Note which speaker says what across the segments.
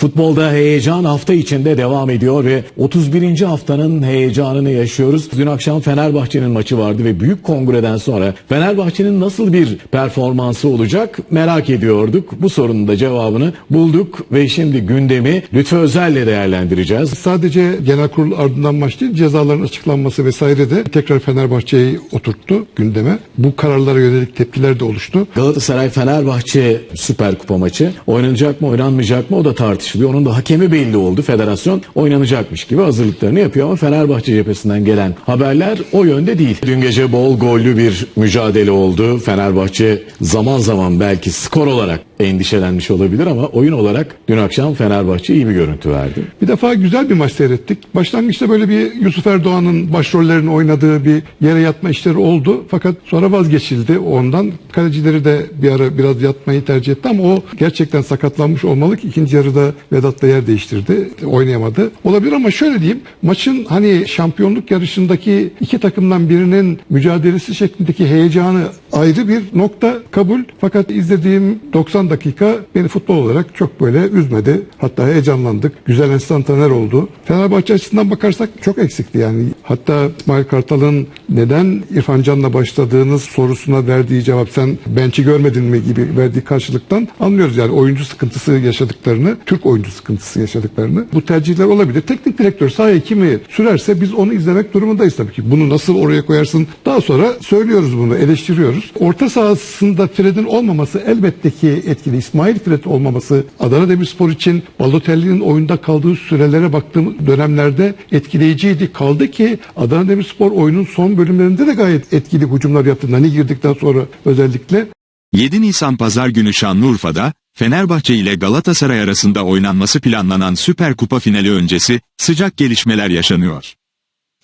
Speaker 1: Futbolda heyecan hafta içinde devam ediyor ve 31. haftanın heyecanını yaşıyoruz. Dün akşam Fenerbahçe'nin maçı vardı ve büyük kongreden sonra Fenerbahçe'nin nasıl bir performansı olacak merak ediyorduk. Bu sorunun da cevabını bulduk ve şimdi gündemi Lütfü Özel'le değerlendireceğiz.
Speaker 2: Sadece genel kurul ardından maç değil cezaların açıklanması vesaire de tekrar Fenerbahçe'yi oturttu gündeme. Bu kararlara yönelik tepkiler de oluştu.
Speaker 1: Galatasaray Fenerbahçe Süper Kupa maçı oynanacak mı oynanmayacak mı o da tartışılıyor. Onun da hakemi belli oldu. Federasyon oynanacakmış gibi hazırlıklarını yapıyor ama Fenerbahçe cephesinden gelen haberler o yönde değil. Dün gece bol gollü bir mücadele oldu. Fenerbahçe zaman zaman belki skor olarak endişelenmiş olabilir ama oyun olarak dün akşam Fenerbahçe iyi bir görüntü verdi.
Speaker 2: Bir defa güzel bir maç seyrettik. Başlangıçta böyle bir Yusuf Erdoğan'ın başrollerini oynadığı bir yere yatma işleri oldu. Fakat sonra vazgeçildi ondan. Kalecileri de bir ara biraz yatmayı tercih etti ama o gerçekten sakatlanmış olmalı ki ikinci yarıda Vedat da yer değiştirdi. Oynayamadı. Olabilir ama şöyle diyeyim. Maçın hani şampiyonluk yarışındaki iki takımdan birinin mücadelesi şeklindeki heyecanı ayrı bir nokta kabul. Fakat izlediğim 90 dakika beni futbol olarak çok böyle üzmedi. Hatta heyecanlandık. Güzel enstantaneler oldu. Fenerbahçe açısından bakarsak çok eksikti yani. Hatta İsmail Kartal'ın neden İrfan Can'la başladığınız sorusuna verdiği cevap sen bench'i görmedin mi gibi verdiği karşılıktan anlıyoruz yani oyuncu sıkıntısı yaşadıklarını, Türk oyuncu sıkıntısı yaşadıklarını. Bu tercihler olabilir. Teknik direktör sahaya kimi sürerse biz onu izlemek durumundayız tabii ki. Bunu nasıl oraya koyarsın? Daha sonra söylüyoruz bunu, eleştiriyoruz. Orta sahasında Fred'in olmaması elbette ki etkili. İsmail Fred olmaması Adana Demirspor için Balotelli'nin oyunda kaldığı sürelere baktığım dönemlerde etkileyiciydi. Kaldı ki Adana Demirspor oyunun son bölümlerinde de gayet etkili hücumlar yaptı. Nani girdikten sonra özellikle
Speaker 3: 7 Nisan Pazar günü Şanlıurfa'da, Fenerbahçe ile Galatasaray arasında oynanması planlanan Süper Kupa finali öncesi sıcak gelişmeler yaşanıyor.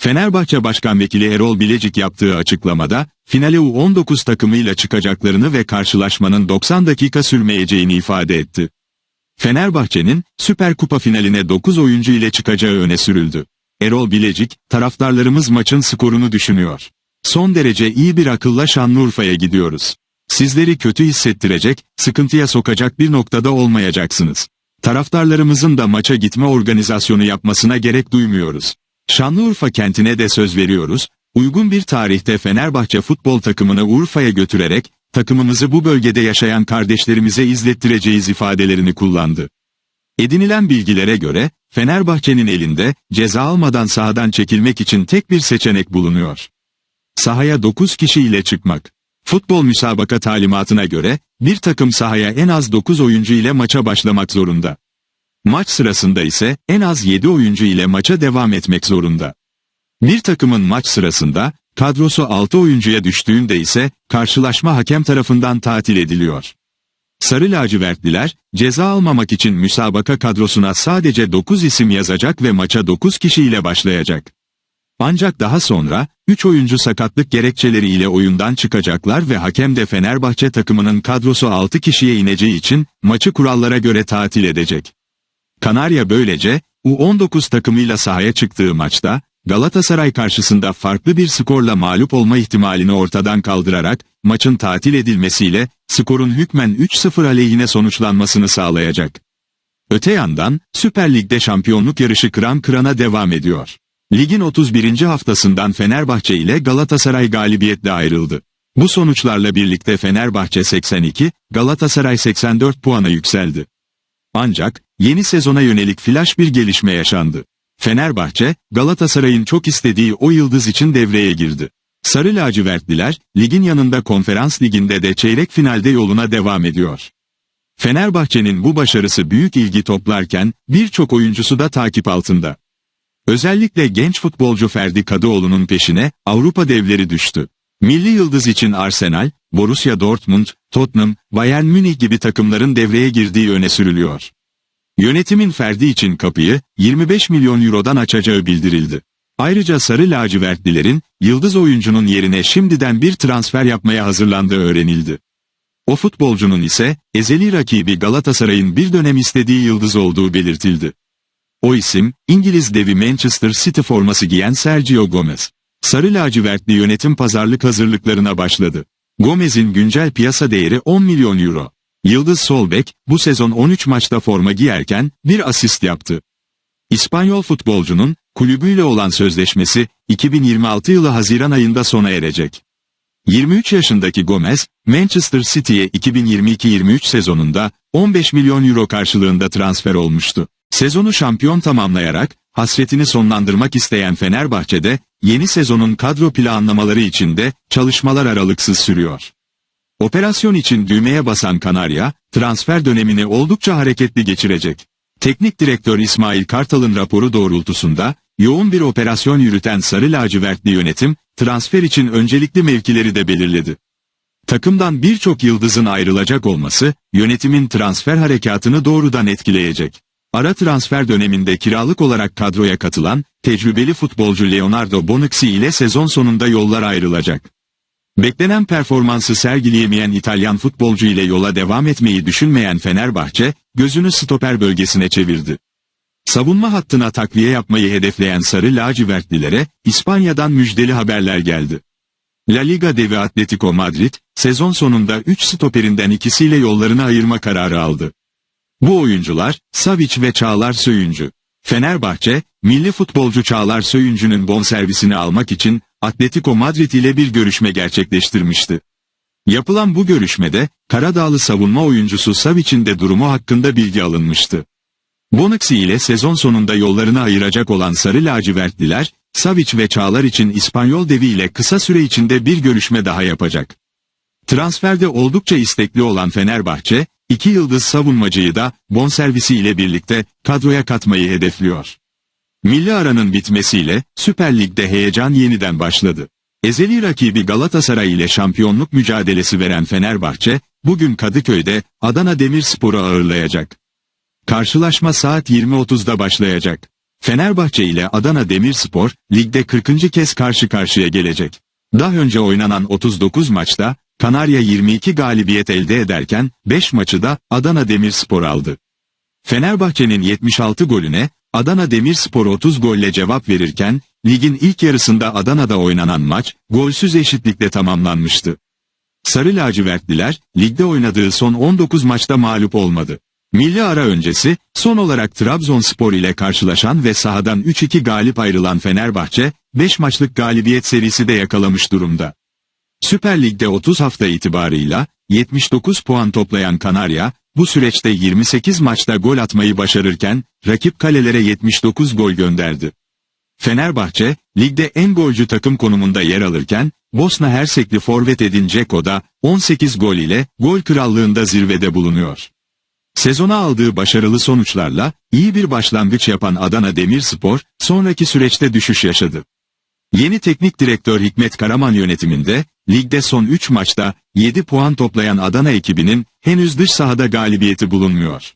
Speaker 3: Fenerbahçe Başkan Vekili Erol Bilecik yaptığı açıklamada, finale U19 takımıyla çıkacaklarını ve karşılaşmanın 90 dakika sürmeyeceğini ifade etti. Fenerbahçe'nin Süper Kupa finaline 9 oyuncu ile çıkacağı öne sürüldü. Erol Bilecik, taraftarlarımız maçın skorunu düşünüyor. Son derece iyi bir akılla Şanlıurfa'ya gidiyoruz. Sizleri kötü hissettirecek, sıkıntıya sokacak bir noktada olmayacaksınız. Taraftarlarımızın da maça gitme organizasyonu yapmasına gerek duymuyoruz. Şanlıurfa kentine de söz veriyoruz, uygun bir tarihte Fenerbahçe futbol takımını Urfa'ya götürerek, takımımızı bu bölgede yaşayan kardeşlerimize izlettireceğiz ifadelerini kullandı. Edinilen bilgilere göre, Fenerbahçe'nin elinde, ceza almadan sahadan çekilmek için tek bir seçenek bulunuyor. Sahaya 9 kişi ile çıkmak. Futbol müsabaka talimatına göre, bir takım sahaya en az 9 oyuncu ile maça başlamak zorunda. Maç sırasında ise en az 7 oyuncu ile maça devam etmek zorunda. Bir takımın maç sırasında, kadrosu 6 oyuncuya düştüğünde ise, karşılaşma hakem tarafından tatil ediliyor. Sarı lacivertliler, ceza almamak için müsabaka kadrosuna sadece 9 isim yazacak ve maça 9 kişiyle başlayacak. Ancak daha sonra, 3 oyuncu sakatlık gerekçeleriyle oyundan çıkacaklar ve hakem de Fenerbahçe takımının kadrosu 6 kişiye ineceği için, maçı kurallara göre tatil edecek. Kanarya böylece, U19 takımıyla sahaya çıktığı maçta, Galatasaray karşısında farklı bir skorla mağlup olma ihtimalini ortadan kaldırarak, maçın tatil edilmesiyle, skorun hükmen 3-0 aleyhine sonuçlanmasını sağlayacak. Öte yandan, Süper Lig'de şampiyonluk yarışı kıran kırana devam ediyor. Ligin 31. haftasından Fenerbahçe ile Galatasaray galibiyetle ayrıldı. Bu sonuçlarla birlikte Fenerbahçe 82, Galatasaray 84 puana yükseldi. Ancak, yeni sezona yönelik flash bir gelişme yaşandı. Fenerbahçe, Galatasaray'ın çok istediği o yıldız için devreye girdi. Sarı lacivertliler, ligin yanında konferans liginde de çeyrek finalde yoluna devam ediyor. Fenerbahçe'nin bu başarısı büyük ilgi toplarken, birçok oyuncusu da takip altında. Özellikle genç futbolcu Ferdi Kadıoğlu'nun peşine Avrupa devleri düştü. Milli yıldız için Arsenal, Borussia Dortmund, Tottenham, Bayern Münih gibi takımların devreye girdiği öne sürülüyor. Yönetimin Ferdi için kapıyı 25 milyon eurodan açacağı bildirildi. Ayrıca sarı lacivertlilerin yıldız oyuncunun yerine şimdiden bir transfer yapmaya hazırlandığı öğrenildi. O futbolcunun ise ezeli rakibi Galatasaray'ın bir dönem istediği yıldız olduğu belirtildi. O isim, İngiliz devi Manchester City forması giyen Sergio Gomez. Sarı lacivertli yönetim pazarlık hazırlıklarına başladı. Gomez'in güncel piyasa değeri 10 milyon euro. Yıldız Solbek bu sezon 13 maçta forma giyerken bir asist yaptı. İspanyol futbolcunun kulübüyle olan sözleşmesi 2026 yılı Haziran ayında sona erecek. 23 yaşındaki Gomez, Manchester City'ye 2022-23 sezonunda 15 milyon euro karşılığında transfer olmuştu. Sezonu şampiyon tamamlayarak hasretini sonlandırmak isteyen Fenerbahçe'de yeni sezonun kadro planlamaları içinde çalışmalar aralıksız sürüyor. Operasyon için düğmeye basan Kanarya, transfer dönemini oldukça hareketli geçirecek. Teknik direktör İsmail Kartal'ın raporu doğrultusunda, yoğun bir operasyon yürüten Sarı Lacivertli yönetim, transfer için öncelikli mevkileri de belirledi. Takımdan birçok yıldızın ayrılacak olması, yönetimin transfer harekatını doğrudan etkileyecek. Ara transfer döneminde kiralık olarak kadroya katılan, tecrübeli futbolcu Leonardo Bonucci ile sezon sonunda yollar ayrılacak. Beklenen performansı sergileyemeyen İtalyan futbolcu ile yola devam etmeyi düşünmeyen Fenerbahçe, gözünü stoper bölgesine çevirdi. Savunma hattına takviye yapmayı hedefleyen Sarı Lacivertlilere, İspanya'dan müjdeli haberler geldi. La Liga devi Atletico Madrid, sezon sonunda 3 stoperinden ikisiyle yollarını ayırma kararı aldı. Bu oyuncular, Savic ve Çağlar Söyüncü. Fenerbahçe, milli futbolcu Çağlar Söyüncü'nün bonservisini almak için Atletico Madrid ile bir görüşme gerçekleştirmişti. Yapılan bu görüşmede, Karadağlı savunma oyuncusu Savic'in de durumu hakkında bilgi alınmıştı. Bonucci ile sezon sonunda yollarını ayıracak olan Sarı Lacivertliler, Savic ve Çağlar için İspanyol devi ile kısa süre içinde bir görüşme daha yapacak. Transferde oldukça istekli olan Fenerbahçe, iki yıldız savunmacıyı da bonservisi ile birlikte kadroya katmayı hedefliyor. Milli aranın bitmesiyle Süper Lig'de heyecan yeniden başladı. Ezeli rakibi Galatasaray ile şampiyonluk mücadelesi veren Fenerbahçe, bugün Kadıköy'de Adana Demirspor'u ağırlayacak. Karşılaşma saat 20.30'da başlayacak. Fenerbahçe ile Adana Demirspor, ligde 40. kez karşı karşıya gelecek. Daha önce oynanan 39 maçta, Kanarya 22 galibiyet elde ederken, 5 maçı da Adana Demirspor aldı. Fenerbahçe'nin 76 golüne, Adana Demirspor 30 golle cevap verirken, ligin ilk yarısında Adana'da oynanan maç, golsüz eşitlikle tamamlanmıştı. Sarı lacivertliler, ligde oynadığı son 19 maçta mağlup olmadı. Milli ara öncesi, son olarak Trabzonspor ile karşılaşan ve sahadan 3-2 galip ayrılan Fenerbahçe, 5 maçlık galibiyet serisi de yakalamış durumda. Süper Lig'de 30 hafta itibarıyla, 79 puan toplayan Kanarya, bu süreçte 28 maçta gol atmayı başarırken, rakip kalelere 79 gol gönderdi. Fenerbahçe, ligde en golcü takım konumunda yer alırken, Bosna Hersekli forvet Edin Dzeko da 18 gol ile gol krallığında zirvede bulunuyor. Sezona aldığı başarılı sonuçlarla iyi bir başlangıç yapan Adana Demirspor sonraki süreçte düşüş yaşadı. Yeni teknik direktör Hikmet Karaman yönetiminde ligde son 3 maçta 7 puan toplayan Adana ekibinin henüz dış sahada galibiyeti bulunmuyor.